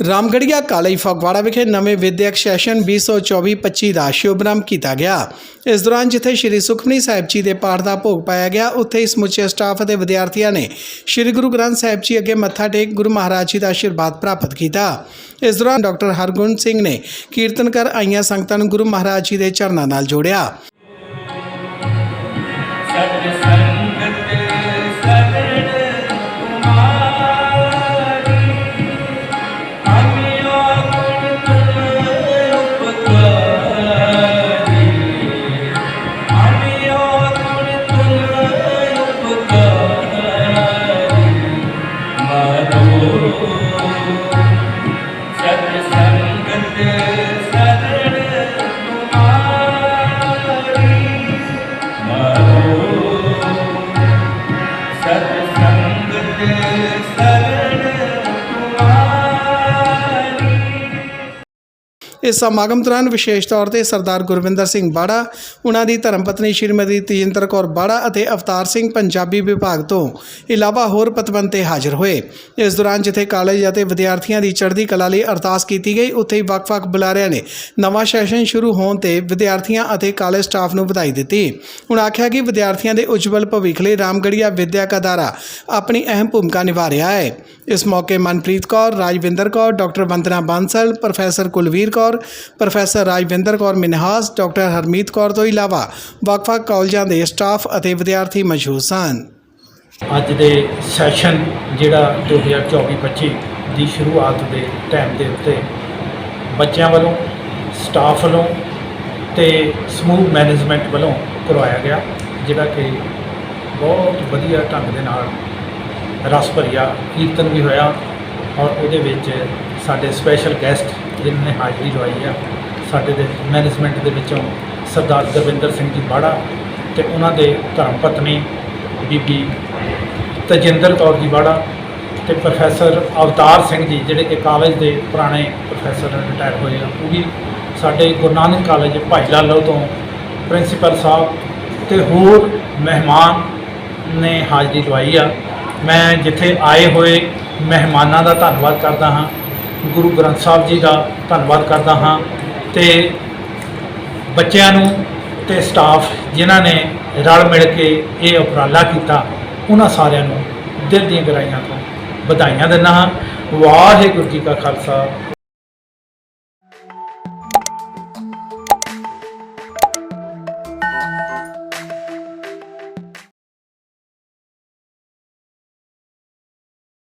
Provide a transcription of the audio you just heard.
Ramgarhia college Phagwara ਵਿਖੇ ਨਵੇਂ ਵਿਦਿਅਕ ਸੈਸ਼ਨ 2024-25 ਦਾ ਸ਼ੁਭਨਾਮ ਕੀਤਾ ਗਿਆ। ਇਸ ਦੌਰਾਨ ਜਿੱਥੇ ਸ਼੍ਰੀ ਸੁਖਮਨੀ ਸਾਹਿਬ ਜੀ ਦੇ ਪਾਠ ਦਾ ਭੋਗ ਪਾਇਆ ਗਿਆ, ਉੱਥੇ ਹੀ ਸਮੁੱਚੇ ਸਟਾਫ ਅਤੇ ਵਿਦਿਆਰਥੀਆਂ ਨੇ ਸ਼੍ਰੀ ਗੁਰੂ ਗ੍ਰੰਥ ਸਾਹਿਬ ਜੀ ਅੱਗੇ ਮੱਥਾ ਟੇਕ ਗੁਰੂ ਮਹਾਰਾਜ ਜੀ ਦਾ ਆਸ਼ੀਰਵਾਦ ਪ੍ਰਾਪਤ ਕੀਤਾ। ਇਸ ਦੌਰਾਨ ਡਾਕਟਰ ਹਰਗੁਣ ਸਿੰਘ ਨੇ ਕੀਰਤਨ ਕਰ ਆਈਆਂ ਸੰਗਤਾਂ ਨੂੰ ਗੁਰੂ ਮਹਾਰਾਜ ਜੀ ਦੇ ਚਰਨਾਂ ਨਾਲ ਜੋੜਿਆ। ਇਸ ਸਮਾਗਮ ਦੌਰਾਨ ਵਿਸ਼ੇਸ਼ ਤੌਰ ਤੇ ਸਰਦਾਰ ਗੁਰਵਿੰਦਰ ਸਿੰਘ ਬਾੜਾ, ਉਹਨਾਂ ਦੀ ਧਰਮਪਤਨੀ ਸ਼੍ਰੀਮਤੀ ਤੇਜਿੰਦਰ ਕੌਰ ਬਾੜਾ ਅਤੇ ਅਵਤਾਰ ਸਿੰਘ ਪੰਜਾਬੀ ਵਿਭਾਗ ਤੋਂ ਇਲਾਵਾ ਹੋਰ ਪਤਵੰਤੇ ਹਾਜ਼ਰ ਹੋਏ। ਇਸ ਦੌਰਾਨ ਜਿੱਥੇ ਕਾਲਜ ਅਤੇ ਵਿਦਿਆਰਥੀਆਂ ਦੀ ਚੜ੍ਹਦੀ ਕਲਾ ਲਈ ਅਰਦਾਸ ਕੀਤੀ ਗਈ, ਉੱਥੇ ਹੀ ਵੱਖ-ਵੱਖ ਬੁਲਾਰਿਆਂ ਨੇ ਨਵਾਂ ਸੈਸ਼ਨ ਸ਼ੁਰੂ ਹੋਣ ਤੇ ਵਿਦਿਆਰਥੀਆਂ ਅਤੇ ਕਾਲਜ ਸਟਾਫ ਨੂੰ ਵਧਾਈ ਦਿੱਤੀ। ਉਹਨਾਂ ਆਖਿਆ ਕਿ ਵਿਦਿਆਰਥੀਆਂ ਦੇ ਉਜਵਲ ਭਵਿੱਖ ਲਈ ਰਾਮਗੜੀਆ ਵਿਦਿਅਕ ਅਦਾਰਾ ਆਪਣੀ ਅਹਿਮ ਭੂਮਿਕਾ ਨਿਭਾ ਰਿਹਾ ਹੈ। ਇਸ ਮੌਕੇ Manpreet Kaur, Rajwinder Kaur, doctor Vandana Bansal, professor Kulveer Kaur Kaur professor Rajwinder Kaur Minhas, doctor Harmeet Kaur ਤੋਂ ਇਲਾਵਾ ਵੱਖ-ਵੱਖ ਕਾਲਜਾਂ ਦੇ ਸਟਾਫ ਅਤੇ ਵਿਦਿਆਰਥੀ ਮੌਜੂਦ ਸਨ। ਅੱਜ ਦੇ ਸੈਸ਼ਨ ਜਿਹੜਾ 2024-25 ਦੀ ਸ਼ੁਰੂਆਤ ਦੇ ਟਾਈਮ ਦੇ ਉੱਤੇ ਬੱਚਿਆਂ ਵੱਲੋਂ, ਸਟਾਫ ਵੱਲੋਂ ਤੇ ਸਮੂਹ ਮੈਨੇਜਮੈਂਟ ਵੱਲੋਂ ਕਰਵਾਇਆ ਗਿਆ, ਜਿਹੜਾ ਕਿ ਬਹੁਤ ਵਧੀਆ ਢੰਗ ਦੇ ਨਾਲ ਰਸ ਭਰੀਆ ਕੀਰਤਨ ਵੀ ਹੋਇਆ ਔਰ ਉਹਦੇ ਵਿੱਚ ਸਾਡੇ ਸਪੈਸ਼ਲ ਗੈਸਟ ਜਿਨ੍ਹਾਂ ਨੇ ਹਾਜ਼ਰੀ ਲਵਾਈ ਆ, ਸਾਡੇ ਦੇ ਮੈਨੇਜਮੈਂਟ ਦੇ ਵਿੱਚੋਂ ਸਰਦਾਰ ਗੁਰਵਿੰਦਰ ਸਿੰਘ ਜੀ ਬਾੜਾ ਤੇ ਉਹਨਾਂ ਦੇ ਧਰਮ ਪਤਨੀ ਬੀਬੀ ਤਜਿੰਦਰ ਕੌਰ ਜੀ ਬਾੜਾ ਤੇ ਪ੍ਰੋਫੈਸਰ ਅਵਤਾਰ ਸਿੰਘ ਜੀ, ਜਿਹੜੇ ਕਿ ਕਾਲਜ ਦੇ ਪੁਰਾਣੇ ਪ੍ਰੋਫੈਸਰ ਰਿਟਾਇਰ ਹੋਏ ਆ, ਉਹ ਵੀ ਸਾਡੇ ਗੁਰੂ ਨਾਨਕ ਕਾਲਜ ਭਾਈ ਲਾਲੋ ਤੋਂ ਪ੍ਰਿੰਸੀਪਲ ਸਾਹਿਬ ਤੇ ਹੋਰ ਮਹਿਮਾਨ ਨੇ ਹਾਜ਼ਰੀ ਲਵਾਈ ਆ। ਮੈਂ ਜਿੱਥੇ ਆਏ ਹੋਏ ਮਹਿਮਾਨਾਂ ਦਾ ਧੰਨਵਾਦ ਕਰਦਾ ਹਾਂ। ਗੁਰੂ ਗ੍ਰੰਥ ਸਾਹਿਬ ਜੀ ਦਾ ਧੰਨਵਾਦ ਕਰਦਾ ਹਾਂ ਤੇ ਬੱਚਿਆਂ ਨੂੰ ਤੇ ਸਟਾਫ ਜਿਨ੍ਹਾਂ ਨੇ ਰਲ ਮਿਲ ਕੇ ਇਹ ਉਪਰਾਲਾ ਕੀਤਾ, ਉਹਨਾਂ ਸਾਰਿਆਂ ਨੂੰ ਦਿਲ ਦੀਆਂ ਗਹਿਰਾਈਆਂ ਤੋਂ ਵਧਾਈਆਂ ਦਿੰਦਾ ਹਾਂ। ਵਾਹਿਗੁਰੂ ਜੀ ਕਾ ਖਾਲਸਾ।